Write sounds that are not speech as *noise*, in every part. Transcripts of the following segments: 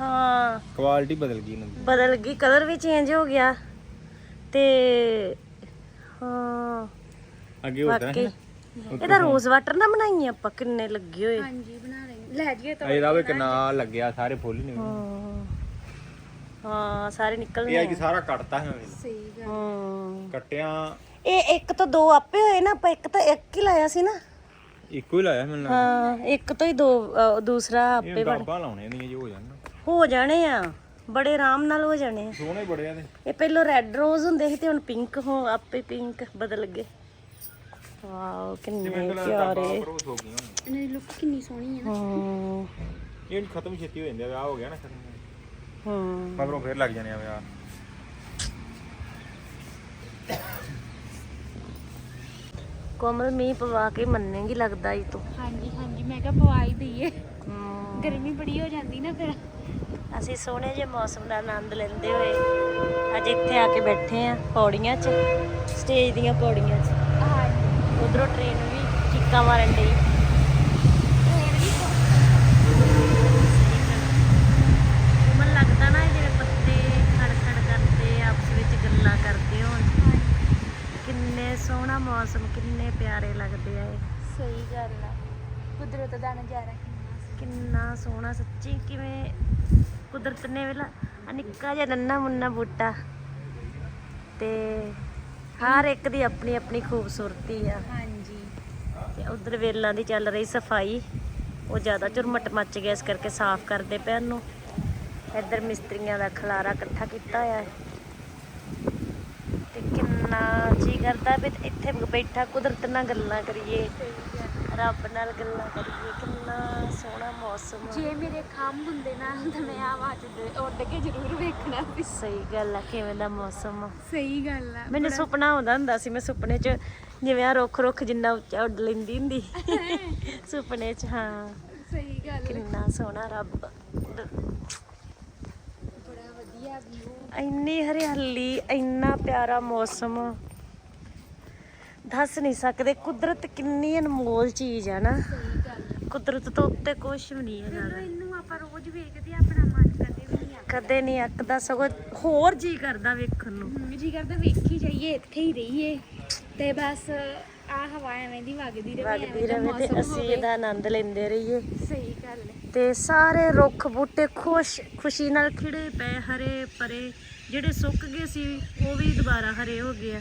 ਹਾਂ। ਕੁਆਲਿਟੀ ਬਦਲ ਗਈ ਇਹਨਾਂ ਦੀ। ਬਦਲ ਗਈ ਕਲਰ ਵੀ ਚੇਂਜ ਹੋ ਗਿਆ। ਤੇ ਹਾਂ। ਅੱਗੇ ਤਰ੍ਹਾਂ ਵਾਕਈ ਇਹਦਾ ਰੋਜ਼ ਵਾਟਰ ਨਾ ਬਣਾਈਏ ਆਪਾਂ ਕਿੰਨੇ ਲੱਗੇ ਹੋਏ। ਹਾਂਜੀ ਬਣਾ ਰਹੇ ਲੈ ਜੀਏ ਤਾਂ। ਇਹਦਾ ਵੀ ਕਿੰਨਾ ਲੱਗਿਆ ਸਾਰੇ ਫੁੱਲ ਹੀ ਨਿਕਲੇ ਹਾਂ। ਹਾਂ ਸਾਰੇ ਨਿਕਲਣੇ ਇਹ ਆ ਕਿ ਸਾਰਾ ਕੱਟਤਾ ਹੈ ਸਹੀ ਗੱਲ ਹਾਂ। ਕੱਟਿਆ। ਇਹ ਇੱਕ ਤੋਂ ਦੋ ਆਪੇ ਹੋਏ ਨਾ ਆਪਾਂ ਇੱਕ ਤਾਂ ਇੱਕ ਹੀ ਲਾਇਆ ਸੀ ਨਾ। ਇੱਕੋ ਹੀ ਲਾਇਆ ਮੈਨੂੰ ਲੱਗਦਾ। ਹਾਂ ਇੱਕ ਤੋਂ ਹੀ ਦੋ ਅ, ਦੂਸਰਾ ਆਪੇ ਇਹ ਬਣ ਡਾਬਾ ਲਾਉਣੇ ਨਹੀਂ ਜੇ ਹੋ ਜਾਣ। ਹੋ ਜਾਣੇ ਆ। ਬੜੇ ਆਰਾਮ ਨਾਲ ਹੋ ਜਾਣੇ ਆ। ਸੋਹਣੇ ਬੜੇ ਆ ਤੇ ਇਹ ਪਹਿਲਾਂ ਰੈੱਡ ਰੋਜ਼ ਹੁੰਦੇ ਸੀ ਤੇ ਹੁਣ ਪਿੰਕ ਹੋ ਆਪੇ ਪਿੰਕ ਬਦਲ ਗਏ। ਵਾਓ ਕਿੰਨੇ ਪਿਆਰੇ। ਹੋ। ਇਹਨਾਂ ਦੀ ਲੁੱਕ ਕਿੰਨੀ ਸੋਹਣੀ ਹੈ ਨਾ। ਹੂੰ। ਇਹ ਖਤਮ ਛੇਤੀ ਹੋ ਜਾਂਦੇ ਆ ਵਿਆਹ ਹੋ ਗਿਆ ਨਾ ਖਤਮ। ਹੂੰ। ਮਗਰੋਂ ਫੇਰ ਲੱਗ ਜਾਣੇ ਆ ਵਿਆਹ। ਕੋਮਲ ਮੀਂਹ ਪਵਾ ਕੇ ਮੰਨੇਗੀ ਲੱਗਦਾ ਈ ਤੂੰ। ਹਾਂਜੀ ਹਾਂਜੀ ਮੈਂ ਕਿਹਾ ਪਵਾਈ ਦਈਏ। ਹੂੰ। ਗਰਮੀ ਬੜੀ ਹੋ ਜਾਂਦੀ ਨਾ ਫਿਰ। ਅਸੀਂ ਸੋਹਣੇ ਜਿਹੇ ਮੌਸਮ ਦਾ ਆਨੰਦ ਲੈਂਦੇ ਹੋਏ ਅੱਜ ਇੱਥੇ ਆ ਕੇ ਬੈਠੇ ਆ ਪੌੜੀਆਂ 'ਚ ਸਟੇਜ ਦੀਆਂ ਪੌੜੀਆਂ 'ਚ। ਉਧਰੋਂ ਟ੍ਰੇਨ ਵੀ ਚੀਕਾਂ ਮਾਰਨ ਡਈ। ਸੋਹਣਾ ਮੌਸਮ ਕਿੰਨੇ ਪਿਆਰੇ ਲੱਗਦੇ ਆ ਇਹ। ਸਹੀ ਗੱਲ ਆ। ਕੁਦਰਤ ਦਾ ਨਜ਼ਾਰਾ। ਕਿੰਨਾ ਸੋਹਣਾ ਸੱਚੀ ਕਿਵੇਂ ਕੁਦਰਤ ਨੇ ਵੇਲਾ ਆ ਨਿੱਕਾ ਜਿਹਾ ਨੰਨਾ ਮੁੰਨਾ ਬੂਟਾ ਤੇ ਹਰ ਇੱਕ ਦੀ ਆਪਣੀ ਆਪਣੀ ਖੂਬਸੂਰਤੀ ਆ ਹਾਂਜੀ ਤੇ ਉਧਰ ਵੇਲਾਂ ਦੀ ਚੱਲ ਰਹੀ ਸਫ਼ਾਈ ਉਹ ਜ਼ਿਆਦਾ ਝੁਰਮਟ ਮੱਚ ਗਿਆ ਇਸ ਕਰਕੇ ਸਾਫ਼ ਕਰਦੇ ਪਏ ਉਹਨੂੰ ਇੱਧਰ ਮਿਸਤਰੀਆਂ ਦਾ ਖਲਾਰਾ ਇਕੱਠਾ ਕੀਤਾ ਹੋਇਆ ਹੈ ਤੇ ਕਿੰਨਾ ਜੀ ਕਰਦਾ ਵੀ ਇੱਥੇ ਬੈਠਾ ਕੁਦਰਤ ਨਾਲ ਗੱਲਾਂ ਕਰੀਏ ਰੱਬ ਨਾਲ ਗੱਲਾਂ ਕਰੀਏ ਕਿੰਨਾ ਮੌਸਮ। ਜੇ ਮੇਰੇ ਖੰਭ ਹੁੰਦੇ ਨਾ ਤਾਂ ਮੈਂ ਆਵਾਜ਼ ਉੱਡ ਕੇ ਜ਼ਰੂਰ ਵੇਖਣਾ ਸੀ ਸਹੀ ਗੱਲ ਆ ਕਿਵੇਂ ਦਾ ਮੌਸਮ ਆ। ਸਹੀ ਗੱਲ ਆ ਮੈਨੂੰ ਸੁਪਨਾ ਆਉਂਦਾ ਹੁੰਦਾ ਸੀ ਮੈਂ ਸੁਪਨੇ 'ਚ ਜਿਵੇਂ ਆ ਰੁੱਖ ਰੁੱਖ ਜਿੰਨਾ ਉੱਚਾ ਉੱਡ ਲੈਂਦੀ ਹੁੰਦੀ। ਸੁਪਨੇ 'ਚ ਹਾਂ। ਸਹੀ ਗੱਲ ਕਿੰਨਾ ਸੋਹਣਾ ਰੱਬ। ਬੜਾ ਵਧੀਆ ਵਿਊ ਇੰਨੀ ਹਰਿਆਲੀ ਇੰਨਾ ਪਿਆਰਾ ਮੌਸਮ। ਦੱਸ ਨਹੀਂ ਸਕਦੇ ਕੁਦਰਤ ਕਿੰਨੀ ਅਨਮੋਲ ਚੀਜ਼ ਆ ਨਾ। ਕੁਦਰਤ ਤੋਂ ਉੱਤੇ ਕੁਝ ਵੀ ਨਹੀਂ ਹੈ ਜ਼ਿਆਦਾ ਇਹਨੂੰ ਆਪਾਂ ਰੋਜ਼ ਵੇਖਦੇ ਆ, ਆਪਣਾ ਮਨ ਕਦੇ ਵੀ ਨਹੀਂ ਆਉਂਦਾ ਕਦੇ ਨਹੀਂ ਅੱਕਦਾ ਸਗੋਂ ਹੋਰ ਜੀ ਕਰਦਾ ਵੇਖਣ ਨੂੰ। ਜੀ ਕਰਦਾ ਵੇਖੀ ਜਾਈਏ ਇੱਥੇ ਹੀ ਰਹੀਏ। ਤੇ ਬਸ ਆ ਹਵਾ ਐਵੇਂ ਦੀ ਵਗਦੀ ਰਹੇ ਵਗਦੀ ਰਵੇ ਤੇ ਅਸੀਂ ਇਹਦਾ ਆਨੰਦ ਲੈਂਦੇ ਰਹੀਏ। ਸਹੀ ਗੱਲ ਹੈ। ਤੇ ਸਾਰੇ ਰੁੱਖ ਬੂਟੇ ਖੁਸ਼ ਖੁਸ਼ੀ ਨਾਲ ਖਿੜੇ ਪਏ ਹਰੇ ਪਰੇ ਜਿਹੜੇ ਸੁੱਕ ਗਏ ਸੀ ਉਹ ਵੀ ਦੁਬਾਰਾ ਹਰੇ ਹੋ ਗਏ ਆ।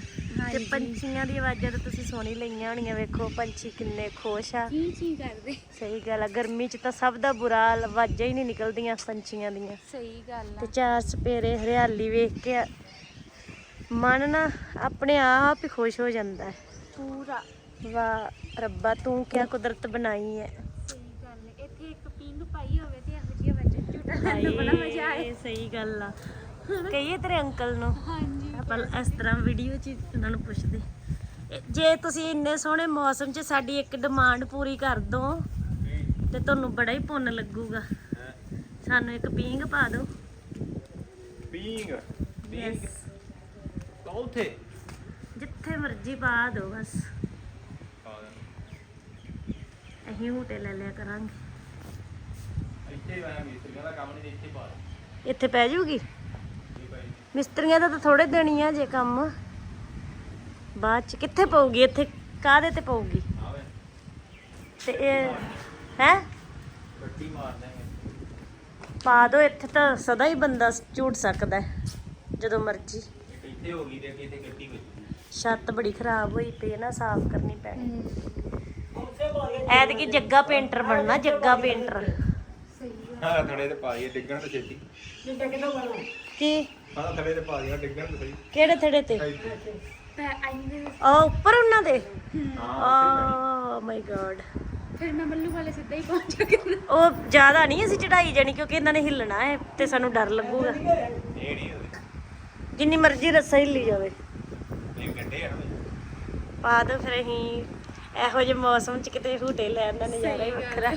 ਤੇ। ਪੰਛੀਆਂ ਦੀ ਆਵਾਜ਼ਾਂ ਤਾਂ ਤੁਸੀਂ ਸੁਣੀ ਲਈਆਂ ਹੋਣੀਆਂ ਵੇਖੋ ਪੰਛੀ ਕਿੰਨੇ ਖੁਸ਼ ਆ। ਕੀ ਚੀ ਕਰਦੇ? ਸਹੀ ਗੱਲ ਆ ਗਰਮੀ 'ਚ ਤਾਂ ਸਭ ਦਾ ਬੁਰਾ ਹਾਲ ਆਵਾਜ਼ਾਂ ਹੀ ਨਹੀਂ ਨਿਕਲਦੀਆਂ ਪੰਛੀਆਂ ਦੀਆਂ। ਸਹੀ ਗੱਲ ਤੇ ਆ ਚਾਰ ਸਪੇਰੇ ਹਰਿਆਲੀ ਵੇਖ ਕੇ ਮਨ ਨਾ ਆਪਣੇ ਆਪ ਹੀ ਖੁਸ਼ ਹੋ ਜਾਂਦਾ ਹੈ। ਪੂਰਾ। ਵਾਹ ਰੱਬਾ ਤੂੰ ਕਿਆ ਕੁਦਰਤ ਬਣਾਈ ਹੈ। ਸਹੀ ਗੱਲ ਇੱਥੇ ਇੱਕ ਪਿੰਗ ਪਾਈ ਹੋਵੇ ਤੇ ਇਹੋ ਜਿਹੇ ਬੱਚੇ ਝੂਟਾ ਬੜਾ ਮਜ਼ਾ ਆਏ ਸਹੀ ਗੱਲ ਆ। ਕਹੀਏ ਤੇਰੇ ਅੰਕਲ ਨੂੰ? ਹਾਂਜੀ। ਆਪਾਂ ਇਸ ਤਰ੍ਹਾਂ ਵੀਡੀਓ 'ਚ ਹੀ ਉਹਨਾਂ ਨੂੰ ਪੁੱਛਦੇ। ਇਹ- ਜੇ ਤੁਸੀਂ ਇੰਨੇ ਸੋਹਣੇ ਮੌਸਮ 'ਚ ਸਾਡੀ ਇੱਕ ਡਿਮਾਂਡ ਪੂਰੀ ਕਰ ਦੋ ਤੇ ਤੁਹਾਨੂੰ ਬੜਾ ਹੀ ਪੁੰਨ ਲੱਗੂਗਾ। ਸਾਨੂੰ ਇੱਕ ਪੀਂਗ ਪਾ ਦਿਓ। ਪੀਂਗ ਉੱਥੇ? ਜਿੱਥੇ ਮਰਜ਼ੀ ਪਾ ਦਿਓ ਬਸ। ਅਸੀਂ ਹੂਟੇ ਲੈ ਲਿਆ ਕਰਾਂਗੇ। ਇੱਥੇ ਮੈਂ ਮਿਸਤਰੀਆਂ ਦਾ ਕੰਮ ਨਹੀਂ ਇੱਥੇ ਪਾ ਇੱਥੇ ਪੈ ਜਾਊਗੀ? ਮਿਸਤਰੀਆਂ ਦਾ ਤਾਂ ਥੋੜੇ ਦਿਨ ਹੀ ਆ ਜੇ ਕੰਮ। ਬਾਅਦ ਚ ਕਿੱਥੇ ਪਊਗੀ? ਇੱਥੇ ਕਾਹਦੇ ਤੇ ਪਊਗੀ? ਤੇ ਇਹ ਹੈ? ਗੱਡੀ ਮਾਰ ਦੇਂਗੇ ਪਾ ਦੋ ਇੱਥੇ ਤਾਂ ਸਦਾ ਹੀ ਬੰਦਾ ਝੂਟ ਸਕਦਾ ਹੈ, ਜਦੋਂ ਮਰਜ਼ੀ। ਇੱਥੇ ਹੋ ਗਈ ਤੇ ਅੱਗੇ ਇੱਥੇ ਗੱਡੀ ਵੱਜੀ ਛੱਤ ਬੜੀ ਖਰਾਬ ਹੋਈ ਪਈ ਨਾ ਸਾਫ਼ ਕਰਨੀ ਪੈਣੀ। ਐਤਕੀ ਜੱਗਾ ਪੇਂਟਰ ਬਣਨਾ ਜੱਗਾ ਪੇਂਟਰ। ਹਾਂ ਥੜੇ ਤੇ ਪਾ ਦਈਏ ਡਿੱਗਣ ਤੇ ਛੇਤੀ। ਕੀ? ਹਾਂ ਥੜੇ ਤੇ ਪਾ ਦਈਏ ਡਿੱਗਣ ਤੇ ਸਹੀ। ਕਿਹੜੇ ਥੜੇ ਤੇ? ਪੈ ਆਈ ਦੇ ਆ ਉੱਪਰ ਉਹਨਾਂ ਦੇ? ਹਾਂ। ਓ ਮਾਈ ਗॉड ਫਿਰ ਮੈਂ ਮੱਲੂ ਵਾਲੇ ਸਿੱਧਾ ਹੀ ਪਹੁੰਚ ਗਿਆ ਉਹ ਜ਼ਿਆਦਾ ਨਹੀਂ ਅਸੀਂ ਚੜਾਈ ਜਾਣੀ ਕਿਉਂਕਿ ਇਹਨਾਂ ਨੇ ਹਿੱਲਣਾ ਹੈ ਤੇ ਸਾਨੂੰ ਡਰ ਲੱਗੂਗਾ। ਇਹ ਨਹੀਂ ਹੋਵੇ ਜਿੰਨੀ ਮਰਜ਼ੀ ਰੱਸਾ ਹਿੱਲੀ ਜਾਵੇ। ਇਹ ਗੱਡੇ ਆ ਨਾ। ਪਾ ਦੋ ਫਿਰ ਅਸੀਂ। ਇਹੋ ਜਿਹੇ ਮੌਸਮ 'ਚ ਕਿਤੇ ਹੂਟੇ ਲੈਣ ਦਾ ਨਜ਼ਾਰਾ ਹੀ ਵੱਖਰਾ।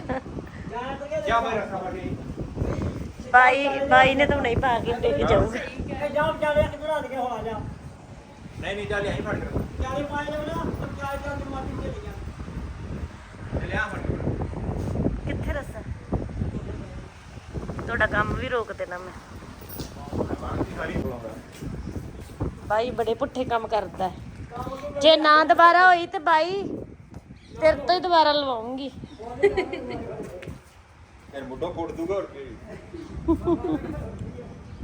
ਜਾ ਮੈਂ ਰੱਖਾ ਬਾਈ। ਬਾਈ ਨੇ ਤਾਂ ਹੁਣੇ ਹੀ ਪਾ ਕੇ ਡਿੱਗ ਜਾਊਗਾ। ਨਹੀਂ ਨਹੀਂ ਚੱਲ ਆਈ ਫੜ ਕੇ ਤੇ ਲਿਆ ਫੜ ਕੇ ਕਿੱਥੇ ਰੱਸਾ? ਤੁਹਾਡਾ ਕੰਮ ਵੀ ਰੋਕ ਦੇਣਾ ਮੈਂ। ਸਾਰੀ ਬੁਲਾਉਂਦਾ ਬਾਈ ਬੜੇ ਪੁੱਠੇ ਕੰਮ ਕਰਦਾ ਹੈ। ਜੇ ਨਾ ਦੁਬਾਰਾ ਹੋਈ ਤੇ ਬਾਈ ਤੇਰੇ ਤੋਂ ਹੀ ਦੁਬਾਰਾ ਲਵਾਉਂਗੀ। ਯਾਰ ਮੁੱਢੋਂ ਫੋੜ ਦੂਗਾ ਹੋਰ ਕੀ।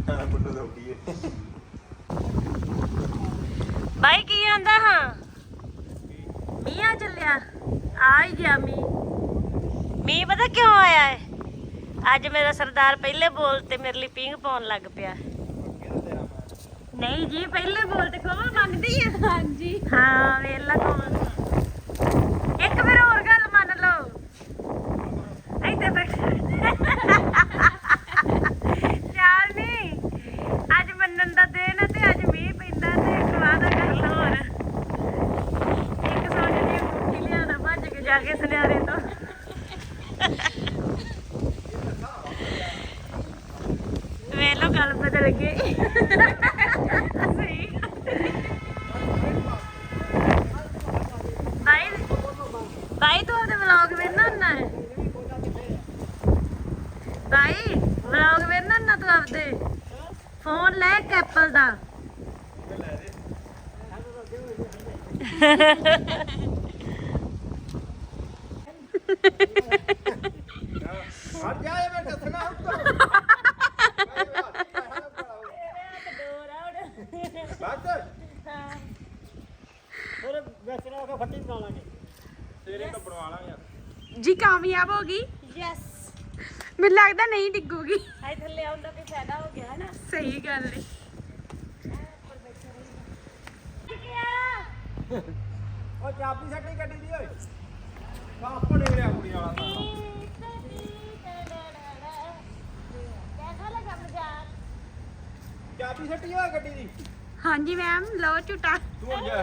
ਦੌੜੀ ਹੈ ਬਾਈ ਕੀ ਆਂਦਾ ਹਾਂ? ਮੀਂਹ ਆ ਚੱਲਿਆ। ਆ ਹੀ ਗਿਆ ਮੀਂਹ। ਮੀਂਹ ਪਤਾ ਕਿਉਂ ਆਇਆ ਹੈ? ਅੱਜ ਮੇਰਾ ਸਰਦਾਰ ਪਹਿਲੇ ਬੋਲ ਤੇ ਮੇਰੇ ਲਈ ਪਿੰਗ ਪਾਉਣ ਲੱਗ ਪਿਆ। ਨਹੀਂ ਜੀ ਪਹਿਲੇ ਬੋਲ ਤੇ ਕੋਮਲ ਮੰਨਦੀ ਆ। ਹਾਂਜੀ। ਹਾਂ ਵੇਲਾ ਕੋਮਲ ਇੱਕ ਫਿਰ ਹੋਰ ਗੱਲ ਮੰਨ ਲਓ ਇੱਥੇ ਬੈਠ ਚੱਲ ਨਹੀਂ ਅੱਜ ਮੰਨਣ ਦਾ ਦਿਨ ਆ ਤੇ ਅੱਜ ਮੀਂਹ ਪੈਂਦਾ ਤੇ ਇੱਕ ਵਾਦਾ ਗੱਲ ਹੋਰ ਇੱਕ ਸੋਨੇ ਦੀ ਮੁੱਠੀ ਲਿਆਣਾ ਭੱਜ ਕੇ ਜਾ ਕੇ ਸੁਨਿਆਰੇ ਤੋਂ। ਵੇਲੋ ਗੱਲ ਬਦਲ ਗਈ ਸਹੀ। ਭਾਈ ਭਾਈ ਤੂੰ ਆਪਦੇ ਵਲੌਗ ਵੇਖਣਾ ਹੁੰਨਾ ਹੈ ਭਾਈ ਵਲੌਗ ਵੇਖਣਾ ਹੁੰਨਾ ਤੂੰ ਆਪਦੇ। ਫੋਨ ਲੈ ਇੱਕ ਐਪਲ ਦਾ ਹਟ ਜਾ ਇਹ ਮੈਂ ਦੱਸਣਾ ਉੱਤੋਂ ਬਸ ਉਹਦੇ ਵਿੱਚ ਨਾ ਕੇ ਫੱਟੀ ਬਣਾ ਲਾਂਗੇ। ਤੇਰੇ ਤਾਂ ਬਣਵਾ ਲਾਂਗੇ ਜੀ ਕਾਮਯਾਬ ਹੋ ਗਈ? ਯੈਸ ਮੈਨੂੰ ਲੱਗਦਾ ਨਹੀਂ ਡਿੱਗੂਗੀ। ਹਾਈ ਥੱਲੇ ਆਉਣ ਦਾ ਵੀ ਫਾਇਦਾ ਹੋ ਗਿਆ ਨਾ ਸਹੀ ਗੱਲ ਹੈ ਉਹ ਚਾਬੀ ਸੱਟੀ ਗੱਡੀ ਦੀ ਓਏ। ਬਾਪ ਨਿਕਲਿਆ ਕੁੜੀ ਵਾਲਾ ਸਾਰਾ ਚਾਬੀ ਸੱਟੀ ਓਏ ਗੱਡੀ ਦੀ। ਹਾਂਜੀ ਮੈਮ ਲਓ ਝੂਟਾ। ਤੂੰ ਜਾ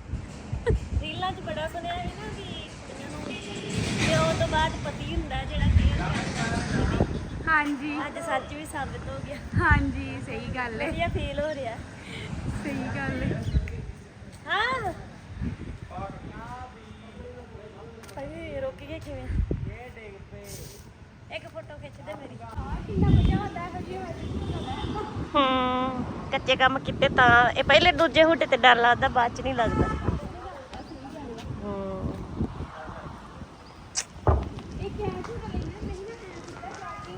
'ਚ ਬੜਾ ਸੁਣਿਆ ਸੀ ਨਾ ਵੀ ਕੁੜੀਆਂ ਨੂੰ ਪਿਓ ਤੋਂ ਬਾਅਦ ਪਤੀ ਹੁੰਦਾ ਜਿਹੜਾ ਕਿ ਹਾਂਜੀ। ਅੱਜ ਸੱਚ ਵੀ ਸਾਬਿਤ ਹੋ ਗਿਆ। ਹਾਂਜੀ ਸਹੀ ਗੱਲ ਹੈ ਵਧੀਆ ਫੀਲ ਹੋ ਰਿਹਾ। ਸਹੀ ਗੱਲ ਹੈ ਹਾਂ। ਭਾਈ ਰੋਕੀਏ ਕਿਵੇਂ? ਇੱਕ ਫੋਟੋ ਖਿੱਚ ਦੇ ਮੇਰੀ। ਕਿੰਨਾ ਮਜ਼ਾ ਆਉਂਦਾ ਹੈ ਜੀ ਹੂੰ ਕੱਚੇ ਕੰਮ ਕੀਤੇ ਤਾਂ ਇਹ ਪਹਿਲੇ ਦੂਜੇ ਹੁੱਟੇ ਤੇ ਡਰ ਲੱਗਦਾ ਬਾਅਦ ਚ ਨਹੀਂ ਲੱਗਦਾ ਹੂੰ ਇੱਕ ਐ ਝੂਟਾ ਲੈਣਾ ਨਹੀਂ ਨਾ ਐ ਸਿੱਧਾ ਜਾ ਕੇ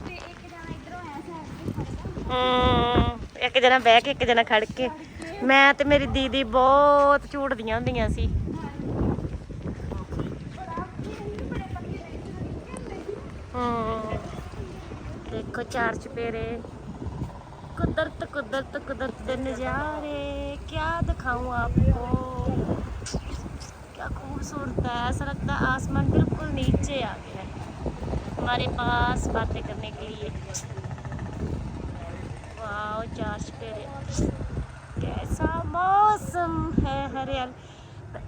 ਤੇ ਇੱਕ ਜਣਾ ਇਧਰੋਂ ਐ ਸਾਈਡ ਤੇ ਖੜਦਾ ਹੂੰ ਇੱਕ ਜਣਾ ਬਹਿ ਕੇ ਇੱਕ ਜਣਾ ਖੜ ਕੇ ਮੈਂ ਤੇ ਮੇਰੀ ਦੀਦੀ ਬਹੁਤ ਝੂਟਦੀਆਂ ਹੁੰਦੀਆਂ ਸੀ ਬੜਾ ਇਹ ਬੜੇ ਪੱਕੇ ਰਹਿੰਦੇ ਨੇ ਹੂੰ ਦੇਖੋ ਚਾਰ ਚਪੇਰੇ ਕੁਦਰਤ ਕੁਦਰਤ ਕੁਦਰਤ ਦੇ ਨਜ਼ਾਰੇ क्या दिखाऊं आपको क्या खूबसूरत है ऐसा लगता है आसमान बिल्कुल नीचे आ गया है हमारे पास बातें करने के लिए वाह चार चपेरे कैसा मौसम है हरियाल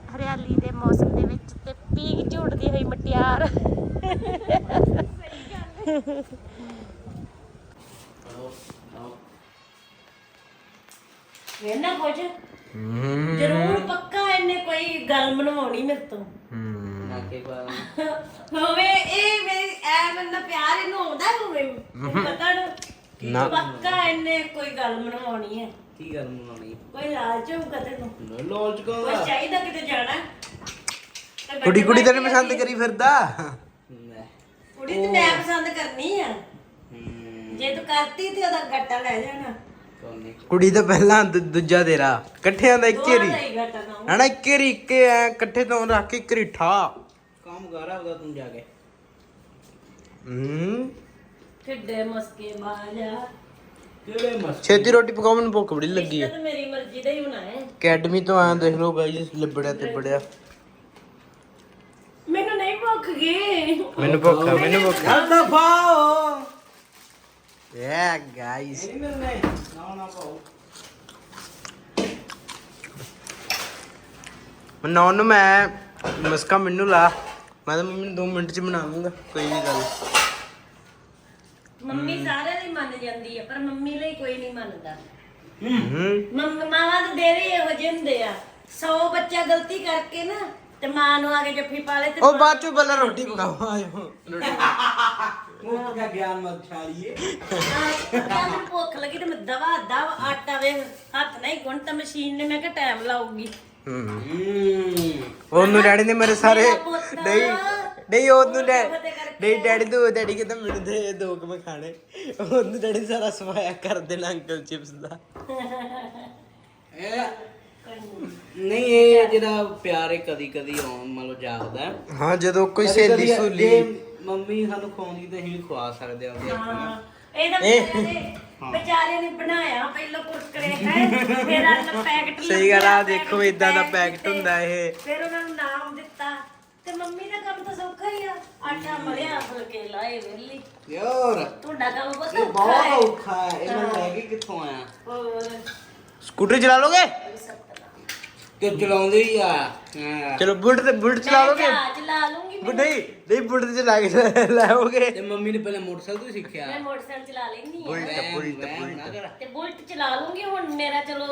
ਹਰਿਆਲੀ ਦੇ ਮੌਸਮ ਦੇ ਵਿੱਚ ਤੇ ਪੀਕ ਝੂਟਦੀ ਹੋਈ ਮਟਿਆਰ ਵੇਨਾ ਕੁਝ ਜ਼ਰੂਰ ਪੱਕਾ ਇਹਨੇ ਕੋਈ ਗੱਲ ਮਨਵਾਉਣੀ ਮੇਰੇ ਤੋਂ ਹੋਵੇ ਇਹ ਮੇਰੀ ਐ ਬੰਦਾ ਪਿਆਰ ਇਹਨੂੰ ਆਉਂਦਾ ਹੋਵੇ ਪਤਾ ਨਾ ਪੱਕਾ ਇਹਨੇ ਕੋਈ ਗੱਲ ਮਨਵਾਉਣੀ ਹੈ? ਕੀ ਗੱਲ ਮਨਾਉਣੀ ਕੋਈ ਲਾਲਚ ਹੋਊਗਾ ਤੈਨੂੰ? ਲੋਲਚ ਕੋ ਕੋਈ ਚਾਹੀਦਾ ਕਿਤੇ ਜਾਣਾ? ਤੇ ਕੁੜੀ ਕੁੜੀ ਤੈਨੂੰ ਪਸੰਦ ਕਰੀ ਫਿਰਦਾ? ਕੁੜੀ ਤੇ ਮੈਂ ਪਸੰਦ ਕਰਨੀ ਆ। ਜੇ ਤੂੰ ਕਰਤੀ ਤੇ ਉਹਦਾ ਗੱਟਾ ਲੈ ਜਾਣਾ। ਕੋਨੇ ਕੁੜੀ ਤਾਂ ਪਹਿਲਾਂ ਦੂ- ਦੂਜਾ ਤੇਰਾ। ਇਕੱਠਿਆਂ ਦਾ ਇੱਕੇ ਦੋਵਾਂ ਰੀ ਦਾ ਹੀ ਗੱਟਾ ਨਾ ਹਨਾ ਇੱਕੇ ਰੀ ਇੱਕੇ ਐ ਇਕੱਠੇ ਤੋਂ ਰੱਖ ਕੇ ਇੱਕ ਰੀ ਠਾ ਕੰਮ ਕਰ ਆਉਦਾ ਤੂੰ ਜਾ ਕੇ। ਹੂੰ। ਮਸਕੇ ਕਿਹੜੇ ਛੇਤੀ ਰੋਟੀ ਪਕਾਉਣ ਨੂੰ ਭੁੱਖ ਬੜੀ ਲੱਗੀ ਇਹ ਹੈ ਤਾਂ ਮੇਰੀ ਮਰਜ਼ੀ ਦਾ ਹੀ ਹੋਣਾ ਹੈ। ਅਕੈਡਮੀ ਤੋਂ ਆਇਆ ਦੇਖ ਲਓ ਗਾਈਸ ਲਿਬੜਿਆ ਤੇ ਬੜਿਆ। ਮੈਨੂੰ ਨਹੀਂ ਭੁੱਖ ਗਈ ਮੈਨੂੰ ਭੁੱਖ ਆ ਮੈਨੂੰ ਭੁੱਖ। ਆ। ਹਰ ਦਫਾਓ ਯਾ ਗਾਇਸ। ਨਹੀਂ ਮਿਲਨੇ ਨਾ ਨਾ ਪਾਓ। ਮਨਾਉਣ ਨੂੰ ਮੈਂ ਮਸਕਾ ਮੈਨੂੰ ਲਾ। ਮੈਂ ਤਾਂ ਮੰਮੀ ਨੂੰ 2 ਮਿੰਟ ਚ ਬਣਾਵਾਂਗਾ ਕੋਈ ਵੀ ਗੱਲ। ਮੰਮੀ ਸਾਰਿਆਂ ਲਈ ਮੰਨ ਜਾਂਦੀ ਆ ਪਰ ਮੰਮੀ ਲਈ ਕੋਈ ਨਹੀਂ ਮੰਨਦਾ। ਹੂੰ। ਮੰਮ ਮਾਵਾਂ ਦੇ ਦੇਰੇ ਇਹੋ ਜਿਹੇ ਹੁੰਦੇ ਆ। 100 ਬੱਚਾ ਗਲਤੀ ਕਰਕੇ ਨਾ ਤੇ ਮਾਂ ਨੂੰ ਆ ਕੇ ਜੱਫੀ ਪਾ ਲੇ ਤੇ ਉਹ ਬਾਅਦ ਚ ਪਹਿਲਾਂ ਰੋਟੀ ਪਕਾਓ ਆਜੋ ਰੋਟੀ ਮੁੱਕ ਦਾ ਗਿਆਨ ਮਤ ਛਾੜੀਏ ਕਹਿੰਦਾ ਮੈਨੂੰ ਭੁੱਖ ਲੱਗੀ ਤੇ ਮੈਂ ਦਵਾ ਦਵ ਆਟਾ ਵੇ ਹੱਥ ਨਹੀਂ ਗੁੰਨ ਤਾਂ ਮਸ਼ੀਨ ਨੇ ਮੈਂ ਕਿਹਾ ਟਾਈਮ ਲਾਊਗੀ। ਹੂੰ। ਹੂੰ। ਉਹਨੂੰ ਡੈਡੀ ਨੇ ਮੇਰੇ ਸਾਰੇ ਮੇਰਾ ਪੁੱਤ। ਨਹੀਂ। ਨਹੀਂ ਉਹਨੂੰ ਡੈ। ਨਹੀਂ ਡੈਡੀ ਤੋਂ ਡੈਡੀ ਕਹਿੰਦਾ ਮੈਨੂੰ ਦੇ ਦੋ ਕੁ ਮੈਂ ਖਾਣੇ ਉਹਨੂੰ ਡੈਡੀ ਨੇ ਸਾਰਾ ਸਫਾਇਆ ਕਰ ਦੇਣਾ ਅੰਕਲ ਚਿਪਸ ਦਾ। ਇਹ ਨਹੀਂ ਇਹ ਜਿਹੜਾ ਪਿਆਰ ਹੈ ਕਦੀ ਕਦੀ ਆਉਣ ਮਤਲਬ ਜਾਗਦਾ ਹੈ। ਹਾਂ ਜਦੋਂ ਕੋਈ ਕਦੀ ਸਹੇਲੀ ਕਦੀ ਸੁਲੀ ਜੇ ਮੰਮੀ ਸਾਨੂੰ ਖਵਾਉਂਦੀ ਤਾਂ ਅਸੀਂ ਵੀ ਖਵਾ ਸਕਦੇ ਹਾਂ ਉਹਦੇ ਆਪਣੇ ਇਹਦਾ ਵਿਚਾਰੇ ਨੇ ਨੇ ਬਣਾਇਆ ਪਹਿਲਾਂ ਕੁਰਕਰੇ ਹੈ। ਫਿਰ ਪੈਕਟ ਸਹੀ ਗੱਲ ਆ ਦੇਖੋ ਇਦਾਂ ਦਾ ਪੈਕਟ ਹੁੰਦਾ ਇਹ। ਫਿਰ ਉਹਨਾਂ ਨੂੰ ਨਾਮ ਦਿੱਤਾ। ਤੇ ਮੰਮੀ ਦਾ ਕੰਮ ਤਾਂ ਸੌਖਾ ਹੀ ਆ। ਆਟਾ ਮਲਿਆ ਫੁਲਕੇ ਲਾਏ ਵੇਲੀ ਯਾਰ ਤੁਹਾਡਾ ਕੰਮ ਬਹੁਤ ਇਹ ਔਖਾ ਹੈ। ਬਹੁਤ ਔਖਾ ਹੈ। ਇਹਨਾਂ ਲੈ ਕੇ ਕਿੱਥੋਂ ਆਇਆ? ਹੋਰ। ਸਕੂਟਰ ਚਲਾ ਲੋਗੇ? ਕਿ ਚਲਾਉਂਦੇ ਹੀ ਆ। ਹਾਂ। ਚਲੋ ਬੁਲਟ ਤੇ ਬੁਲਟ ਚਲਾ ਮੈਂ ਲੋਗੇ? ਜਹਾਜ਼ ਲਾ ਲੂੰਗੀ ਬੁ- ਨਹੀਂ ਨਹੀਂ ਬੁਲਟ ਤੇ ਚਲਾ ਕੇ ਲਾਓਗੇ ਤੇ ਮੰਮੀ ਨੇ ਪਹਿਲਾਂ ਮੋਟਰਸਾਈਕਲ ਤੋਂ ਸਿੱਖਿਆ। ਮੈਂ ਮੋਟਰਸਾਈਕਲ ਚਲਾ ਲੈਂਦੀ ਆ ਬੁਲਟ ਵਹਿਮ- ਬੁਲਟ ਵਹਿਮ ਨਾ ਬੁਲਟ ਕਰ। ਤੇ ਬੁਲਟ ਚਲਾ ਲੂੰਗੀ। ਹੁਣ ਮੇਰਾ ਚਲੋ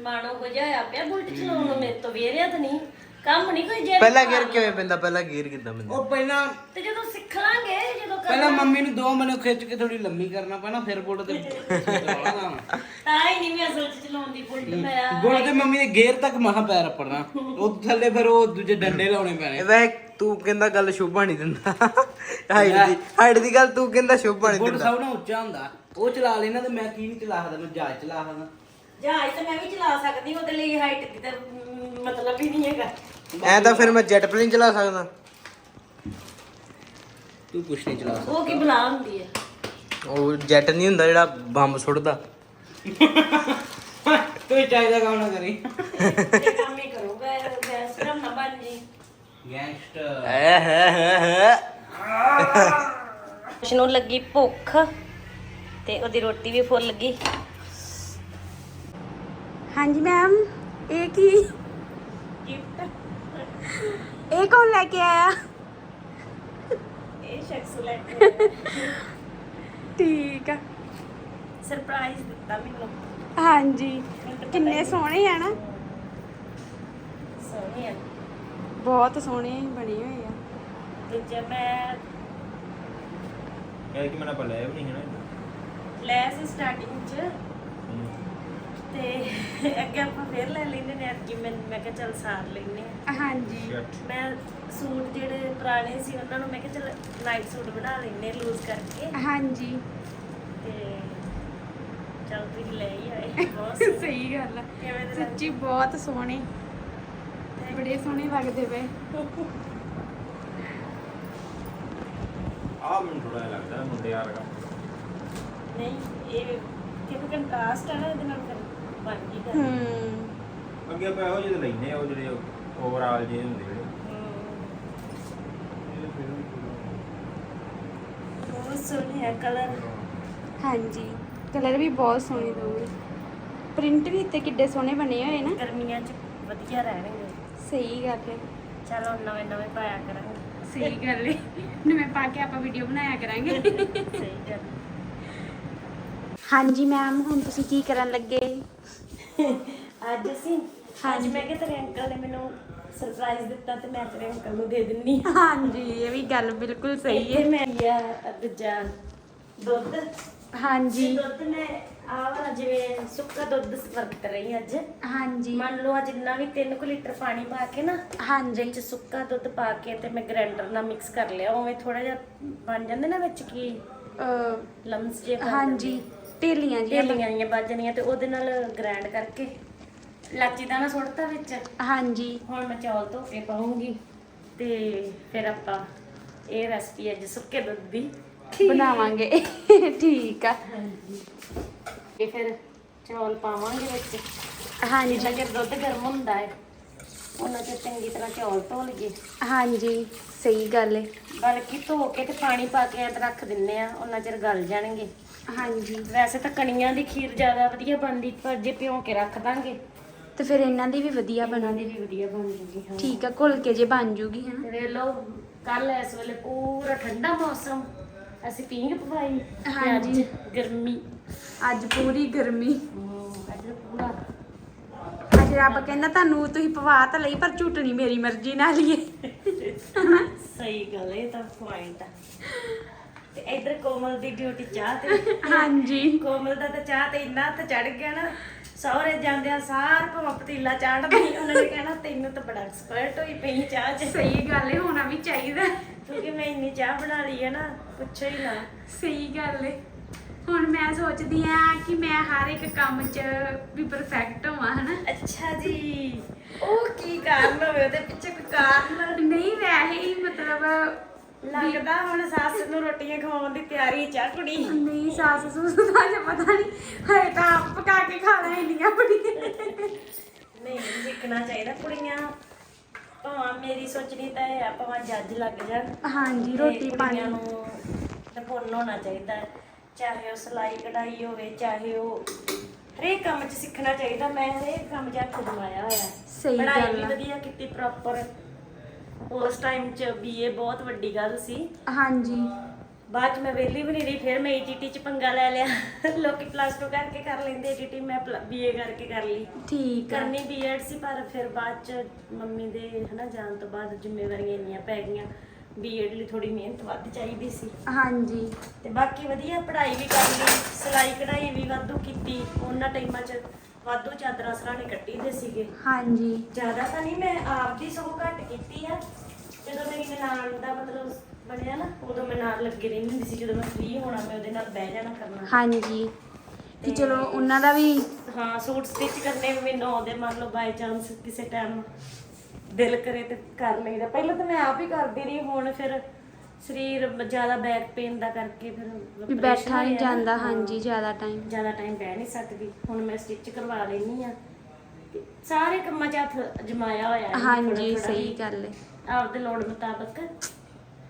ਮਾਣੋ ਹੋ ਜਾਇਆ ਪਿਆ। ਬੁਲਟ ਚਲਾਉਣ ਨੂੰ ਮੇਰੇ ਤੋਂ ਵੇਰਿਆ ਤਾਂ ਨਹੀਂ। ਕੰਮ ਨਹੀਂ ਕੋਈ ਜੇ ਪਹਿਲਾ ਗੇਅਰ ਕਿਵੇਂ ਪੈਂਦਾ? ਪਹਿਲਾ ਗੇਅਰ ਕਿੱਦਾਂ ਪੈਂਦਾ? ਉਹ ਪਹਿਲਾਂ ਤੇ ਜਦੋਂ ਸਿੱਖ ਲਾਂਗੇ ਜਦੋਂ ਕਰ ਪਹਿਲਾਂ ਮੰਮੀ ਨੂੰ ਦੋ ਮੈਨੂੰ ਖਿੱਚ ਕੇ ਥੋੜੀ ਲੰਮੀ ਕਰਨਾ ਪੈਣਾ ਫਿਰ ਬੁੱਢ ਤੇ ਚਲਾਉਣਾ ਤਾਂ ਹੀ ਨਹੀਂ ਮੈਂ ਅਸਲ ਚ ਚਲਾਉਂਦੀ ਬੁਲਟ ਮੇਰਾ ਬੁੱਢ ਤੇ ਮੰਮੀ ਦੇ ਗੇਅਰ ਤੱਕ ਮਹਾ ਪੈਰ ਪੜਨਾ ਉਹ ਥੱਲੇ ਫਿਰ ਉਹ ਦੂਜੇ ਡੰਡੇ ਲਾਉਣੇ ਪੈਣੇ। ਵੈ ਤੂੰ ਕਹਿੰਦਾ ਗੱਲ ਸ਼ੋਭਾ ਨਹੀਂ ਦਿੰਦਾ। ਹਾਈਟ ਦੀ ਹਾਈਟ ਦੀ ਗੱਲ ਤੂੰ ਕਹਿੰਦਾ ਸ਼ੋਭਾ ਨਹੀਂ ਬੁੱਢ ਦਿੰਦਾ। ਸਭ ਨਾਲ ਉੱਚਾ ਹੁੰਦਾ। ਉਹ ਚਲਾ ਲੈਣਾ ਤੇ ਮੈਂ ਕੀ ਨਹੀਂ ਚਲਾ ਸਕਦਾ ਮੈਂ ਜਹਾਜ਼ ਚਲਾ ਸਕਦਾ। ਜਹਾਜ਼ ਤਾਂ ਮੈਂ ਵੀ ਚਲਾ ਸਕਦੀ ਉਹਦੇ ਲਈ ਹਾਈਟ ਦੀ ਤਾਂ ਮ, ਮਤਲਬ ਹੀ ਨਹੀਂ ਹੈਗਾ। ਐ ਤਾਂ ਫਿਰ ਮੈਂ ਜੈਟ ਪਲੇਨ ਚਲਾ ਸਕਦਾ। ਤੂੰ ਕੁਛ ਨਹੀਂ ਚਲਾ ਉਹ ਕੀ ਬੁਲਾ ਹੁੰਦੀ ਹੈ? ਉਹ ਜੈਟ ਨਹੀਂ ਹੁੰਦਾ ਜਿਹੜਾ ਬੰਬ ਸੁੱਟਦਾ। ਸਕਦਾ ਤੂੰ ਚਾਹੀਦਾ ਕੰਮ ਨਾ ਕਰੀ। ਇਹ ਕੰਮ ਹੀ ਕਰੂਗਾ ਗੈਸ ਨਾ ਬਣ ਜੀ। ਗੈਂਗਸਟਰ ਐ ਹੈ ਹੈ ਹੈ। ਨੂੰ ਲੱਗੀ ਭੁੱਖ ਤੇ ਉਹਦੀ ਰੋਟੀ ਵੀ ਫੁੱਲ ਗਈ ਹਾਂਜੀ ਮੈਮ ਇਹ ਕੀ? ਇਹ ਕੌਣ ਲੈ ਕੇ ਆਇਆ? ਇਹ ਸ਼ਖਸ ਲੈ ਕੇ ਠੀਕ ਆ। ਸਰਪ੍ਰਾਈਜ਼ ਦਿੱਤਾ ਮੈਨੂੰ। ਹਾਂਜੀ। ਕਿੰਨੇ ਸੋਹਣੇ ਆ ਨਾ। ਸੋਹਣੀ ਆ। ਬਹੁਤ ਸੋਹਣੇ ਬਣੇ ਹੋਏ ਆ। ਦੂਜਾ ਮੈਂ ਕਿ ਮਨਾ ਪੱਲੇ ਵੀ ਨਹੀਂ ਹੈ ਨਾ। ਲੈ ਸੀ ਸਟਾਰਟਿੰਗ ਚ। ਅੱਗੇ ਆਪਾਂ ਫੇਰ ਲੈ ਲੈਨੇ ਨੇ ਅੱਜ ਮੈਂ ਮੈਂ ਕਿਹਾ ਚੱਲ ਸਾਰ ਲੈਨੇ ਆ ਹਾਂਜੀ। ਮੈਂ ਸੂਟ ਜਿਹੜੇ ਪੁਰਾਣੇ ਸੀ ਉਹਨਾਂ ਨੂੰ ਮੈਂ ਕਿਹਾ ਚੱਲ ਨਾਈਟ ਸੂਟ ਬਣਾ ਲੈਨੇ ਲੂਜ਼ ਕਰਕੇ। ਹਾਂਜੀ। ਤੇ ਚੱਲ ਤੁਸੀਂ ਲੈ ਹੀ ਆਏ ਬਹੁਤ *laughs* ਸੋਹਣੇ। ਸਹੀ ਗੱਲ ਆ। ਕਿਵੇਂ ਦੇ ਸੱਚੀ ਬਹੁਤ ਸੋਹਣੇ। ਬੜੇ ਸੋਹਣੇ ਲੱਗਦੇ ਪਏ। ਆ ਮੈਨੂੰ ਥੋੜਾ ਲੱਗਦਾ ਮੁੰਡੇ ਆ ਰਗਾ ਨਹੀਂ ਇਹ ਕਿਉਂਕਿ ਕੰਟਰਾਸਟ ਹੈ ਨਾ ਇਹਦੇ ਨਾਲ ਫਿਰ। ਬਣ ਗਈ ਗੱਲ ਹੂੰ। ਅੱਗੇ ਆਪਾਂ ਇਹੋ ਜਿਹੇ ਲੈਨੇ ਆ ਉਹ ਜਿਹੜੇ ਓਵਰਆਲ ਜਿਹੇ ਹੁੰਦੇ ਜਿਹੜੇ। ਵੀ ਬਹੁਤ ਸੋਹਣੀ ਹੈ ਕਲਰ। ਹਾਂਜੀ ਕਲਰ ਵੀ ਬਹੁਤ ਸੋਹਣੇ ਦੋਵੇਂ। ਪ੍ਰਿੰਟ ਵੀ ਇੱਥੇ ਕਿੱਡੇ ਸੋਹਣੇ ਬਣੇ ਹੋਏ ਨਾ। ਗਰਮੀਆਂ 'ਚ ਵਧੀਆ ਰਹਿਣਗੇ। ਸਹੀ ਗੱਲ ਹੈ। ਚਲੋ ਨਵੇਂ ਨਵੇਂ ਪਾਇਆ ਕਰਾਂਗੇ। ਸਹੀ ਗੱਲ ਹੈ। ਨਵੇਂ ਪਾ ਕੇ ਆਪਾਂ ਵੀਡੀਓ ਬਣਾਇਆ ਕਰਾਂਗੇ। ਸਹੀ ਗੱਲ ਹਾਂਜੀ ਮੈਮ ਹੁਣ ਤੁਸੀਂ ਕੀ ਕਰਨ ਲੱਗੇ? ਅੱਜ ਅਸੀਂ ਅੱਜ ਮੈਂ ਕਿਹਾ ਤੇਰੇ ਅੰਕਲ ਨੇ ਮੈਨੂੰ ਸਰਪ੍ਰਾਈਜ਼ ਦਿੱਤਾ ਤੇ ਮੈਂ ਤੇਰੇ ਅੰਕਲ ਨੂੰ ਦੇ ਦਿੰਨੀ ਆ। ਹਾਂਜੀ ਇਹ ਵੀ ਗੱਲ ਬਿਲਕੁਲ ਸਹੀ ਹੈ। ਮੈਂ ਲਿਆ ਦੂਜਾ ਦੁੱਧ। ਹਾਂਜੀ। ਦੁੱਧ ਮੈਂ ਆਹ ਵਾਲਾ ਜਿਵੇਂ ਸੁੱਕਾ ਦੁੱਧ ਵਰਤ ਰਹੀ ਅੱਜ। ਹਾਂਜੀ। ਮੰਨ ਲਓ ਆ ਜਿੰਨਾ ਵੀ 3 ਕੁ ਲੀਟਰ ਪਾਣੀ ਪਾ ਕੇ ਨਾ ਹਾਂਜੀ। ਵਿੱਚ ਸੁੱਕਾ ਦੁੱਧ ਪਾ ਕੇ ਤੇ ਮੈਂ ਗ੍ਰਾਈਂਡਰ ਨਾਲ ਮਿਕਸ ਕਰ ਲਿਆ। ਉਵੇਂ ਥੋੜਾ ਜਿਹਾ ਬਣ ਜਾਂਦੇ ਨਾ ਵਿੱਚ ਕੀ ਅਹ, ਲਮਸ ਜੇ ਬਣ ਹਾਂਜੀ। ਢੇਲੀਆਂ ਜੀ ਢੇਲੀਆਂ ਜਿਹੀਆਂ ਵੱਜ ਜਾਣੀਆਂ ਤੇ ਉਹਦੇ ਨਾਲ ਗ੍ਰਾਈਂਡ ਕਰਕੇ ਲਾਚੀ ਦਾਣਾ ਸੁੱਟਤਾ ਵਿੱਚ? ਹਾਂਜੀ। ਹੁਣ ਮੈਂ ਚੌਲ ਧੋ ਕੇ ਪਾਉਂਗੀ ਤੇ ਫਿਰ ਆਪਾਂ ਇਹ ਰੈਸਪੀ ਅੱਜ ਸੁੱਕੇ ਦੁੱਧ ਦੀ ਬਣਾਵਾਂਗੇ। ਠੀਕ ਆ। ਇਹ ਫਿਰ ਚੌਲ ਪਾਵਾਂਗੇ ਵਿੱਚ। ਹਾਂਜੀ। ਚਿਰ ਦੁੱਧ ਗਰਮ ਹੁੰਦਾ ਹੈ। ਉਹਨਾਂ ਚਿਰ ਚੰਗੀ ਤਰ੍ਹਾਂ ਚੌਲ ਧੋ ਲਈਏ। ਹਾਂਜੀ ਸਹੀ ਗੱਲ ਹੈ ਬਲਕਿ ਧੋ ਕੇ ਤੇ ਪਾਣੀ ਪਾ ਕੇ ਐਂ ਰੱਖ ਦਿੰਨੇ ਆ ਉਹਨਾਂ ਚਿਰ ਗਲ ਜਾਣਗੇ। ਹਾਂਜੀ। ਵੈਸੇ ਤਾਂ ਕਣੀਆਂ ਦੀ ਖੀਰ ਜ਼ਿਆਦਾ ਵਧੀਆ ਬਣਦੀ ਪਰ ਜੇ ਭਿਉਂ ਕੇ ਰੱਖ ਦਾਂਗੇ ਤੇ ਫਿਰ ਇਹਨਾਂ ਦੀ ਵੀ ਵਧੀਆ ਇਹਨਾਂ ਬਣਾਂਗੇ। ਦੀ ਵੀ ਵਧੀਆ ਬਣ ਜੂਗੀ ਹਾਂ। ਠੀਕ ਆ ਘੁਲ ਕੇ ਜੇ ਬਣ ਜੂਗੀ ਹਨਾ। ਤੇ ਵੇਖ ਲਓ ਕੱਲ ਇਸ ਵੇਲੇ ਪੂਰਾ ਠੰਡਾ ਮੌਸਮ ਅਸੀਂ ਪੀਂਘ ਪਵਾਈ ਤੇ ਹਾਂਜੀ। ਅੱਜ ਗਰਮੀ। ਅੱਜ ਪੂਰੀ ਗਰਮੀ। ਅੱਜ ਰੱਬ ਕਹਿੰਦਾ ਤੁਹਾਨੂੰ ਤੁਸੀਂ ਪਵਾ ਤਾਂ ਲਈ ਪਰ ਝੂਟਣੀ ਮੇਰੀ ਮਰਜ਼ੀ ਨਾਲ ਹੀ ਹੈ। ਸਹੀ ਗੱਲ ਹੈ, ਇਹ ਤਾਂ ਪੁਆਇੰਟ ਆ। ਤੇ ਇਧਰ ਕੋਮਲ ਦੀ ਡਿਊਟੀ ਚਾਹ ਤੇ। ਹਾਂਜੀ। ਕੋਮਲ ਦਾ ਤਾਂ ਚਾਹ ਤੇ ਇੰਨਾ ਤੇ ਚੜ ਗਿਆ ਨਾ ਸਹੁਰੇ ਜਾਂਦਿਆਂ ਸਾਰ ਭਵਾ ਪਤੀਲਾ ਚਾੜਦੀ ਉਹਨਾਂ ਨੇ ਕਹਿਣਾ ਤੈਨੂੰ ਤਾਂ ਬੜਾ ਐਕਸਪਰਟ ਹੋਈ ਪਈ ਚਾਹ 'ਚ। ਸਹੀ ਗੱਲ ਹੈ ਹੋਣਾ ਵੀ ਚਾਹੀਦਾ। ਕਿਉਂਕਿ ਮੈਂ ਇੰਨੀ ਚਾਹ ਬਣਾ ਲਈ ਹੈ ਨਾ ਪੁੱਛੋ ਹੀ ਨਾ। ਸਹੀ ਗੱਲ ਹੈ। ਹੁਣ ਮੈਂ ਸੋਚਦੀ ਆ ਕਿ ਮੈਂ ਹਰ ਇੱਕ ਕੰਮ 'ਚ ਵੀ ਪਰਫੈਕਟ ਹੋਵਾਂ ਹਨਾ? ਅੱਛਾ ਜੀ। ਉਹ ਕੀ ਕਾਰਨ ਹੋਵੇ? ਉਹਦੇ ਪਿੱਛੇ ਕੋਈ ਕਾਰਨ ਨਹੀਂ ਵੈਸੇ ਹੀ ਮਤਲਬ ਲੱਗਦਾ ਹੁਣ ਸੱਸ ਨੂੰ ਰੋਟੀਆਂ ਖਵਾਉਣ ਦੀ ਤਿਆਰੀ ਚਾ ਕੁੜੀ। ਨਹੀਂ ਸੱਸ ਸੂਸ ਦਾ ਜੇ ਪਤਾ ਨਹੀਂ। ਹਏ ਤਾਂ ਆਪ ਪਕਾ ਕੇ ਖਾਣਾ ਇੰਨੀਆਂ ਬੜੀਆਂ ਨਹੀਂ ਸਿੱਖਣਾ ਚਾਹੀਦਾ ਕੁੜੀਆਂ। ਭਾਵੇਂ ਮੇਰੀ ਸੋਚਣੀ ਤਾਂ ਇਹ ਆ ਭਾਵੇਂ ਜੱਜ ਲੱਗ ਜਾਣ। ਹਾਂਜੀ ਰੋਟੀ ਪਾਣੀ। ਨੂੰ ਤੇ ਪੁੰਨ ਹੋਣਾ ਚਾਹੀਦਾ। ਚਾਹੇ ਉਹ ਸਿਲਾਈ ਕਢਾਈ ਹੋਵੇ ਚਾਹੇ ਉਹ ਹਰੇਕ ਕੰਮ 'ਚ ਸਿੱਖਣਾ ਚਾਹੀਦਾ ਮੈਂ ਹਰੇਕ ਕੰਮ 'ਚ ਹੱਥ ਜਮਾਇਆ ਹੋਇਆ। ਹੈ। ਸਹੀ ਪੜ੍ਹਾਈ ਗੱਲ ਵੀ ਆ। ਵਧੀਆ ਕੀਤੀ ਪ੍ਰੋਪਰ ਉਸ ਟਾਈਮ 'ਚ ਬੀਏ ਬਹੁਤ ਵੱਡੀ ਗੱਲ ਸੀ। ਹਾਂਜੀ। ਬਾਅਦ 'ਚ ਮੈਂ ਵਿਹਲੀ ਵੀ ਨਹੀਂ ਰਹੀ ਫਿਰ ਮੈਂ ਈਟੀਟੀ 'ਚ ਪੰਗਾ ਲੈ ਲਿਆ। ਲੋਕੀ ਪਲੱਸ 2 ਕਰਕੇ ਕਰ ਲੈਂਦੇ ਈਟੀਟੀ ਮੈਂ ਬੀਏ ਕਰਕੇ ਕਰ ਲਈ। ਠੀਕ ਆ। ਕਰਨੀ ਬੀਐਡ ਸੀ ਪਰ ਫਿਰ ਬਾਅਦ ਚ ਮੰਮੀ ਦੇ ਹਨਾ ਜਾਣ ਤੋਂ ਬਾਅਦ ਜ਼ਿੰਮੇਵਾਰੀਆਂ ਇੰਨੀਆਂ ਪੈ ਗਈਆਂ। ਬੀਐਡ ਲਈ ਥੋੜੀ ਮਿਹਨਤ ਵੱਧ ਚਾਹੀਦੀ ਸੀ। ਹਾਂਜੀ। ਤੇ ਬਾਕੀ ਵਧੀਆ ਪੜ੍ਹਾਈ ਵੀ ਕਰ ਲਈ ਸਿਲਾਈ ਕਢਾਈ ਵੀ ਵਾਧੂ ਕੀਤੀ ਉਹਨਾਂ ਟਾਈਮਾਂ 'ਚ ਵਾਧੂ ਚਾਦਰਾਂ ਸਰਾਣੇ ਕੱਢੀ ਦੇ ਸੀਗੇ। ਹਾਂਜੀ। ਜ਼ਿਆਦਾ ਤਾਂ ਨਹੀਂ ਮੈਂ ਆਪ ਦੀ ਸਗੋਂ ਘੱਟ ਕੀਤੀ ਆ। ਜਦੋਂ ਮੇਰੀ ਨਨਾਣ ਦਾ ਮਤਲਬ ਬਣਿਆ ਨਾ ਉਦੋਂ ਮੈਂ ਨਾਲ ਲੱਗੀ ਰਹਿੰਦੀ ਹੁੰਦੀ ਸੀ ਜਦੋਂ ਮੈਂ ਫ੍ਰੀ ਹੋਣਾ ਮੈਂ ਉਹਦੇ ਨਾਲ ਬਹਿ ਜਾਣਾ ਕਰਨਾ। ਹਾਂਜੀ। ਤੇ ਚਲੋ ਉਹਨਾਂ ਦਾ ਵੀ ਹਾਂ ਸੂਟ ਸਟਿਚ ਕਰਨੇ ਮੈਨੂੰ ਆਉਂਦੇ ਮੰਨ ਲਓ ਬਾਈ ਚਾਂਸ ਕਿਸੇ ਟਾਈਮ ਦਿਲ ਕਰੇ ਤੇ ਕਰ ਲਈਦਾ। ਪਹਿਲਾਂ ਤਾਂ ਮੈਂ ਆਪ ਹੀ ਕਰਦੀ ਰਹੀ ਹੁਣ ਫਿਰ ਸਰੀਰ ਜ਼ਿਆਦਾ ਬੈਕ ਪੇਨ ਦਾ ਕਰਕੇ ਫਿਰ ਵੀ ਬੈਠਾ ਨਹੀਂ। ਜਾਂਦਾ। ਹਾਂਜੀ ਜ਼ਿਆਦਾ ਟਾਈਮ ਜ਼ਿਆਦਾ ਟਾਈਮ ਬਹਿ ਨਹੀਂ ਸਕਦੀ। ਹੁਣ ਮੈਂ ਸਟਿਚ ਕਰਵਾ ਲੈਣੀ ਆ ਤੇ ਸਾਰੇ ਕੰਮਾਂ 'ਚ ਹੱਥ ਜਮਾਇਆ ਹੋਇਆ ਹੈ ਹਾਂਜੀ ਥੋੜ੍ਹਾ-ਥੋੜ੍ਹਾ ਸਹੀ ਹੀ। ਗੱਲ ਹੈ ਆਪਦੇ ਲੋੜ ਮੁਤਾਬਕ।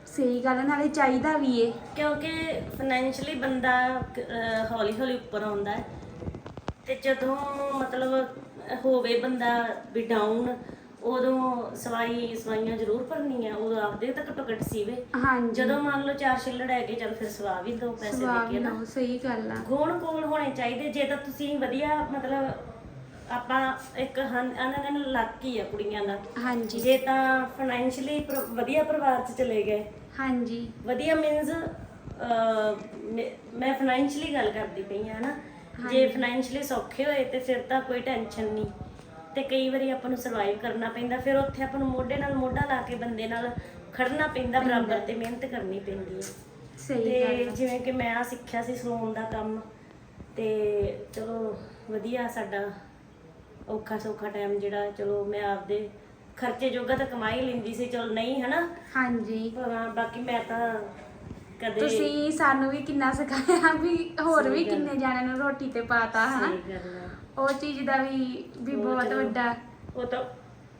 ਸਹੀ ਗੱਲ ਹੈ, ਨਾਲੇ ਚਾਹੀਦਾ ਵੀ ਏ। ਕਿਉਂਕਿ ਫਾਈਨੈਂਸ਼ਲੀ ਬੰਦਾ ਹੌਲੀ ਹੌਲੀ ਉੱਪਰ ਆਉਂਦਾ ਹੈ। ਤੇ ਜਦੋਂ ਮਤਲਬ ਹੋਵੇ ਬੰਦਾ ਵੀ ਡਾਊਨ ਉਦੋਂ ਸਵਾਈ ਸਵਾਈਆਂ ਜ਼ਰੂਰ ਭਰਨੀਆਂ ਉਦੋਂ ਆਪਦੇ ਤਾਂ ਘੱਟੋ ਘੱਟ ਸੀਵੇ। ਹਾਂਜੀ। ਜਦੋਂ ਮੰਨ ਲਓ ਚਾਰ ਛਿੱਲੜ ਹੈਗੇ ਚਲ ਫਿਰ ਸਵਾ ਵੀ ਦੋ ਪੈਸੇ ਦੇ ਕੇ ਨਾ। ਸਹੀ ਗੱਲ ਆ। ਗੁਣ ਕੋਲ ਹੋਣੇ ਚਾਹੀਦੇ? ਜੇ ਤਾਂ ਤੁਸੀਂ ਵਧੀਆ ਮਤਲਬ ਆਪਾਂ ਇੱਕ ਅਨਗਨ ਲੱਕ ਆ ਕੁੜੀਆਂ ਦਾ। ਹਾਂਜੀ। ਜੇ ਤਾਂ ਫਾਈਨੈਂਸ਼ਲੀ ਵਧੀਆ ਪਰਿਵਾਰ 'ਚ ਚਲੇ ਗਏ। ਹਾਂਜੀ। ਵਧੀਆ ਮੀਨਸ ਮੈਂ ਫਾਈਨੈਂਸ਼ਲੀ ਗੱਲ ਕਰਦੀ ਪਈ ਆ ਨਾ ਜੇ ਫਾਈਨੈਂਸ਼ਲੀ ਸੌਖੇ ਹੋਏ ਤੇ ਫਿਰ ਤਾਂ ਕੋਈ ਟੈਨਸ਼ਨ ਨਹੀਂ। ਤੇ ਕਈ ਵਾਰੀ ਆਪਾਂ ਨੂੰ ਸਰਵਾਈਵ ਕਰਨਾ ਪੈਂਦਾ ਫਿਰ ਉੱਥੇ ਆਪਾਂ ਨੂੰ ਮੋਢੇ ਨਾਲ ਮੋਢਾ ਲਾ ਕੇ ਬੰਦੇ ਨਾਲ ਖੜਨਾ ਪੈਂਦਾ ਬਰਾਬਰ ਤੇ ਮਿਹਨਤ ਕਰਨੀ ਪੈਂਦੀ ਹੈ। ਸਹੀ ਤੇ ਗੱਲ। ਜਿਵੇਂ ਕਿ ਮੈਂ ਆ ਸਿੱਖਿਆ ਸੀ ਸਲੂਨ ਦਾ ਕੰਮ ਤੇ ਚਲੋ ਵਧੀਆ ਸਾਡਾ ਔਖਾ ਸੌਖਾ ਟਾਈਮ ਜਿਹੜਾ ਚਲੋ ਮੈਂ ਆਪਦੇ ਖਰਚੇ ਜੋਗਾ ਤਾਂ ਕਮਾ ਹੀ ਲੈਂਦੀ ਸੀ ਚਲੋ ਨਹੀਂ ਹਨਾ? ਹਾਂਜੀ। ਪਰ ਬਾਕੀ ਮੈਂ ਤਾਂ ਕਦੇ ਤੁਸੀਂ ਸਾਨੂੰ ਵੀ ਕਿੰਨਾ ਸਿਖਾਇਆ ਵੀ ਹੋਰ ਵੀ ਕਿੰਨੇ ਜਾਣਿਆਂ ਨੂੰ ਰੋਟੀ ਤੇ ਪਾਤਾ ਹਨਾ? ਸਹੀ ਗੱਲ। ਉਹ ਚੀਜ਼ ਦਾ ਵੀ ਵੀ ਉਹ ਬਹੁਤ ਚਲੋ। ਵੱਡਾ। ਉਹ ਤਾਂ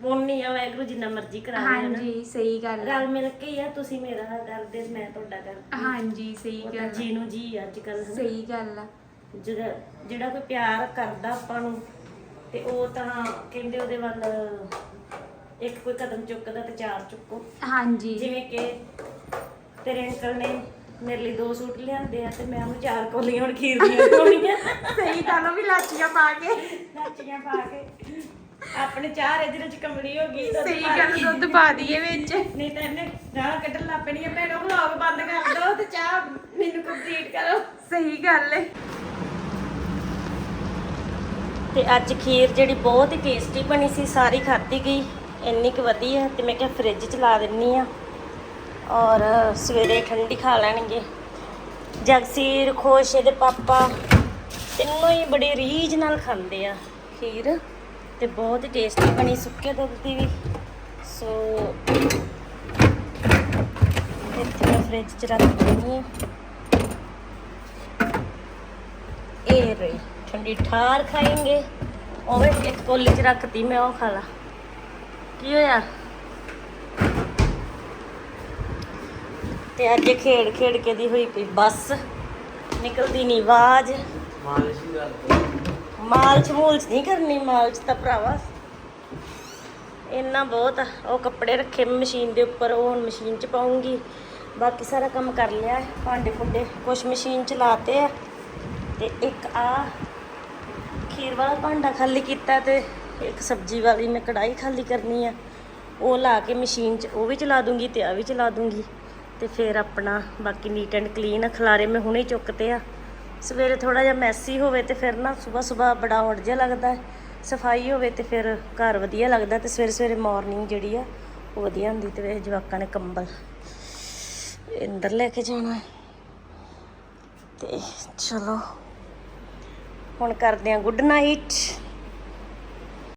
ਪੁੰਨੀ ਆ ਵਾਹਿਗੁਰੂ ਜਿੰਨਾ ਮਰਜ਼ੀ ਕਰਾ ਲੈਣਾ ਹਾਂਜੀ ਸਹੀ ਗੱਲ ਆ। ਰਲ ਮਿਲ ਕੇ ਹੀ ਆ ਤੁਸੀਂ ਮੇਰਾ ਕਰਦੇ ਮੈਂ ਤੁਹਾਡਾ ਕਰਦੀ ਹਾਂਜੀ ਸਹੀ ਉਹ ਤਾਂ ਗੱਲ ਆ। ਜੀ ਨੂੰ ਜੀ ਅੱਜ ਕੱਲ ਸਹੀ ਗੱਲ ਆ। ਜਿਹੜਾ ਜਿਹੜਾ ਕੋਈ ਪਿਆਰ ਕਰਦਾ ਆਪਾਂ ਨੂੰ ਤੇ ਉਹ ਤਾਂ ਕਹਿੰਦੇ ਉਹਦੇ ਵੱਲ ਇੱਕ ਕੋਈ ਕਦਮ ਚੁੱਕਦਾ ਤੇ ਚਾਰ ਚੁੱਕੋ। ਹਾਂਜੀ। ਜਿਵੇਂ ਕਿ ਤੇਰੇ ਅੰਕਲ ਨੇ ਮੇਰੇ ਲਈ ਦੋ ਸੂਟ ਲਿਆਂਦੇ ਆ ਤੇ ਮੈਂ ਉਹਨੂੰ ਚਾਰ ਕੋਲੀਆਂ ਹੁਣ ਖੀਰ ਦੀਆਂ ਕੋਲੀਆਂ ਸਹੀ ਗੱਲ ਆ ਵੀ ਲਾਚੀਆਂ ਪਾ ਕੇ। ਨਾਚੀਆਂ ਪਾ ਕੇ। ਆਪਣੇ ਚਾਹ ਰਜ ਰਜ ਕਮਲੀ ਹੋ ਗਈ ਦੁੱਧ ਸਹੀ ਪਾ ਗੱਲ। ਦੁੱਧ ਪਾ ਦਈਏ ਵਿੱਚ। ਨਹੀਂ ਤਾਂ ਇਹਨੇ ਗਾਲਾਂ ਕੱਢਣ ਲੱਗ ਪੈਣੀਆਂ ਭੈਣੋ ਵਲੌਗ ਬੰਦ ਕਰ ਦਿਓ ਤੇ ਚਾਹ ਮੈਨੂੰ ਕੰਪਲੀਟ ਕਰੋ। ਸਹੀ ਗੱਲ ਏ। ਤੇ ਅੱਜ ਖੀਰ ਜਿਹੜੀ ਬਹੁਤ ਹੀ ਟੇਸਟੀ ਬਣੀ ਸੀ ਸਾਰੀ ਖਾਧੀ ਗਈ। ਇੰਨੀ ਕੁ ਵਧੀਆ ਤੇ ਮੈਂ ਕਿਹਾ ਫ੍ਰਿਜ 'ਚ ਲਾ ਦਿੰਨੀ ਆ। ਔਰ ਸਵੇਰੇ ਠੰਡੀ ਖਾ ਲੈਣਗੇ। ਜਗਸੀਰ ਖੁਸ਼, ਇਹਦੇ ਪਾਪਾ ਤਿੰਨੋਂ ਹੀ ਬੜੇ ਰੀਝ ਨਾਲ ਖਾਂਦੇ ਆ ਖੀਰ ਤੇ ਬਹੁਤ ਟੇਸਟੀ ਬਣੀ ਸੁੱਕੇ ਦੁੱਧ ਦੀ ਵੀ। ਸੋ ਇੱਥੇ ਮੈਂ ਫ੍ਰਿਜ 'ਚ ਰੱਖ ਦਿੰਨੀ ਆ ਇਹ ਰਹੀ, ਠੰਡੀ ਠਾਰ ਖਾਏਂਗੇ। ਉਹ ਇੱਕ ਕੋਲੀ 'ਚ ਰੱਖਤੀ, ਮੈਂ ਉਹ ਖਾ ਲਾ। ਕੀ ਹੋਇਆ? ਤੇ ਅੱਜ ਖੇਡ ਖੇਡ ਕੇ ਦੀ ਹੋਈ ਪਈ ਬੱਸ। ਨਿਕਲਦੀ ਨਹੀਂ ਆਵਾਜ਼। ਮਾਲਿਸ਼ ਹੀ ਕਰਦੇ ਮਾਲਚ ਮੂਲਚ ਨਹੀਂ ਕਰਨੀ ਮਾਲਚ ਤਾਂ ਭਰਾਵਾ। ਇੰਨਾ ਬਹੁਤ ਆ, ਉਹ ਕੱਪੜੇ ਰੱਖੇ ਮਸ਼ੀਨ ਦੇ ਉੱਪਰ, ਉਹ ਹੁਣ ਮਸ਼ੀਨ 'ਚ ਪਾਉਂਗੀ। ਬਾਕੀ ਸਾਰਾ ਕੰਮ ਕਰ ਲਿਆ ਭਾਂਡੇ ਫੁੰਡੇ ਕੁਛ ਮਸ਼ੀਨ 'ਚ ਲਾਤੇ ਆ। ਤੇ ਇੱਕ ਆ ਖੀਰ ਵਾਲਾ ਭਾਂਡਾ ਖਾਲੀ ਕੀਤਾ ਤੇ ਇੱਕ ਸਬਜ਼ੀ ਵਾਲੀ ਮੈਂ ਕੜਾਈ ਖਾਲੀ ਕਰਨੀ ਆ। ਉਹ ਲਾ ਕੇ ਮਸ਼ੀਨ 'ਚ, ਉਹ ਵੀ ਚਲਾ ਦੂੰਗੀ ਤੇ ਆ ਵੀ ਚਲਾ ਦੂੰਗੀ। ਤੇ ਫਿਰ ਆਪਣਾ ਬਾਕੀ ਨੀਟ ਐਂਡ ਕਲੀਨ ਖਲਾਰੇ ਮੈਂ ਹੁਣੇ ਚੁੱਕਤੇ ਆ। ਸਵੇਰੇ ਥੋੜਾ ਜਿਹਾ ਮੈਸੀ ਹੋਵੇ ਤੇ ਫਿਰ ਨਾ ਸਵੇਰ ਸਵੇਰ ਬੜਾ ਉੱਡ ਜਿਹਾ ਲੱਗਦਾ ਸਫ਼ਾਈ ਹੋਵੇ ਤੇ ਫਿਰ ਘਰ ਵਧੀਆ ਲੱਗਦਾ ਤੇ ਸਵੇਰੇ ਸਵੇਰੇ ਮਾਰਨਿੰਗ ਜਿਹੜੀ ਆ, ਉਹ ਵਧੀਆ ਹੁੰਦੀ ਤੇ ਵੇਖ ਜਵਾਕਾਂ ਨੇ ਕੰਬਲ ਅੰਦਰ ਲੈ ਕੇ ਜਾਣਾ ਹੈ। ਤੇ ਚਲੋ, ਹੁਣ ਕਰਦੇ ਆ ਗੁੱਡ ਨਾਈਟ